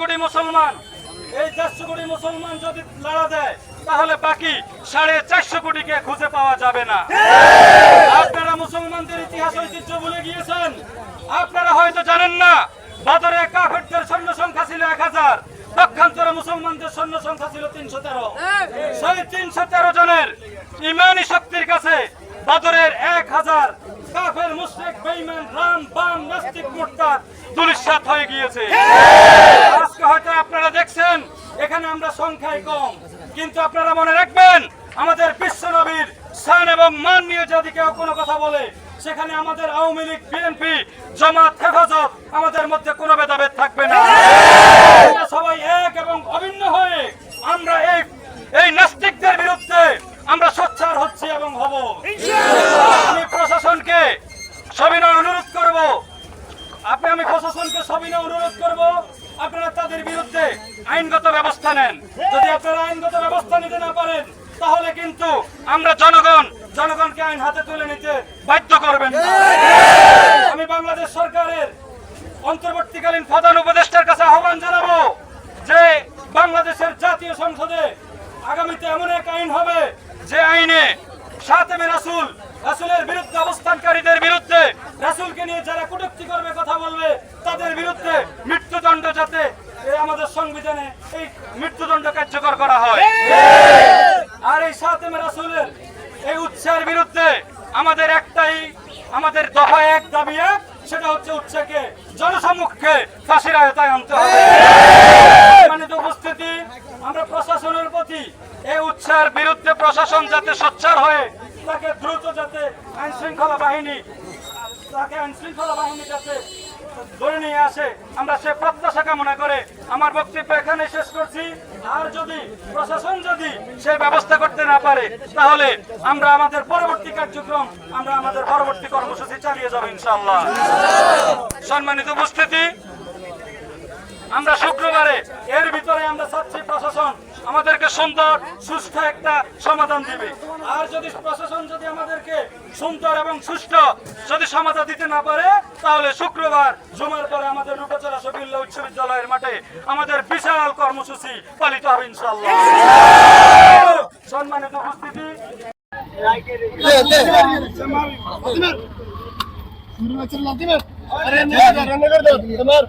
কোটি মুসলমান, এই চারশো কোটি মুসলমান যদি লড়া দেয়, তাহলে বাকি সাড়ে চারশো কোটিকে খুঁজে পাওয়া যাবে না। আপনারা মুসলমানদের ইতিহাস ঐতিহ্য ভুলে গিয়েছেন? আপনারা হয়তো জানেন না, বাদরে কাফেরদের সৈন্য সংখ্যা ছিল এক হাজার পক্ষান্তরে মুসলমানদের সৈন্য সংখ্যা ছিল তিনশো তেরো। সেই তিনশো তেরো জনের ইমানি শক্তির কাছে বাদরের এক হাজার কাফের মুশরিক, বেঈমান, রাম, বাম, নাস্তিক মুরতাদ দুলিশাত হয়ে গিয়েছে আজকে হয়তো আপনারা দেখছেন এখানে আমরা সংখ্যায় কম। কিন্তু আপনারা মনে রাখবেন, আমাদের বিশ্ব নবীর শান এবং মান নিয়ে যদি কেউ কোনো কথা বলে, সেখানে আমাদের আওয়ামী লীগ, বিএনপি, জামাত, হেফাজত আমাদের মধ্যে কোনো ভেদাভেদ থাকবে না। সবাই এক এবং অভিন্ন হয়ে আমরা এই এই নাস্তিকদের বিরুদ্ধে আমরা সোচ্চার হচ্ছি এবং হব। আমি প্রশাসনকে সবিনয় অনুরোধ করব। আপনি আমি প্রশাসনকে সবিনয় অনুরোধ করব। আপনারা তাদের বিরুদ্ধে আইনগত ব্যবস্থা নেন। যদি আপনারা আইনগত ব্যবস্থা নিতে না পারেন, তাহলে কিন্তু আমরা জনগণ, জনগণকে আইন হাতে তুলে নিতে বাধ্য করবেন আমি বাংলাদেশ সরকারের অন্তর্বর্তীকালীন প্রধান উপদেষ্টার কাছে আহ্বান জানাব যে বাংলাদেশের জাতীয় সংসদে আগামীতে এমন এক আইন হবে যে আইনে সাতেমে রাসুল, রাসুলের বিরুদ্ধে অবস্থানকারীদের বিরুদ্ধে রাসুলকে নিয়ে যারা কটূক্তি করবে কথা বলবে তাদের বিরুদ্ধে মৃত্যুদণ্ড যাতে এই আমাদের সংবিধানে এই মৃত্যুদণ্ড কার্যকর করা হয়। আর এই সাতেমে রাসুলের এই উৎসাহের বিরুদ্ধে আমাদের একটাই, আমাদের দফা এক দাবি এক, সেটা হচ্ছে উৎসাহকে জনসম্মুখে ফাঁসির আয়তায় আনতে হবে। সম্মানিত উপস্থিতি, আমরা প্রশাসনের প্রতি এই উৎসাহের বিরুদ্ধে প্রশাসন যাতে সোচ্চার হয়ে তাকে দ্রুত যাতে আইন শৃঙ্খলা বাহিনী, তাকে আইন শৃঙ্খলা বাহিনী যাতে ধরে নিয়ে আসে। আমরা সে প্রত্যাশা কামনা করে আমার বক্তব্য এখানে শেষ করছি। আর যদি প্রশাসন যদি সে ব্যবস্থা করতে না পারে, তাহলে আমরা আমাদের পরবর্তী কার্যক্রম, আমরা আমাদের পরবর্তী কর্মসূচি চালিয়ে যাব ইনশাআল্লাহ। সম্মানিত উপস্থিতি, আমরা শুক্রবারে এর ভিতরে আমরা চাচ্ছি প্রশাসন আমাদেরকে সুন্দর সুস্থ একটা সমাধান দিবে আর যদি প্রশাসন যদি আমাদেরকে সুন্দর এবং সুস্থ যদি সমাধান দিতে না পারে তাহলে শুক্রবার জুমার পরে আমাদের রূপচরা শফিউল্লাহ উচ্চ বিদ্যালয়ের মাঠে আমাদের বিশাল কর্মসূচি পালিত হবে ইনশাল্লাহ সম্মানিত উপস্থিতি अरे नहीं रन कर दो तुम्हार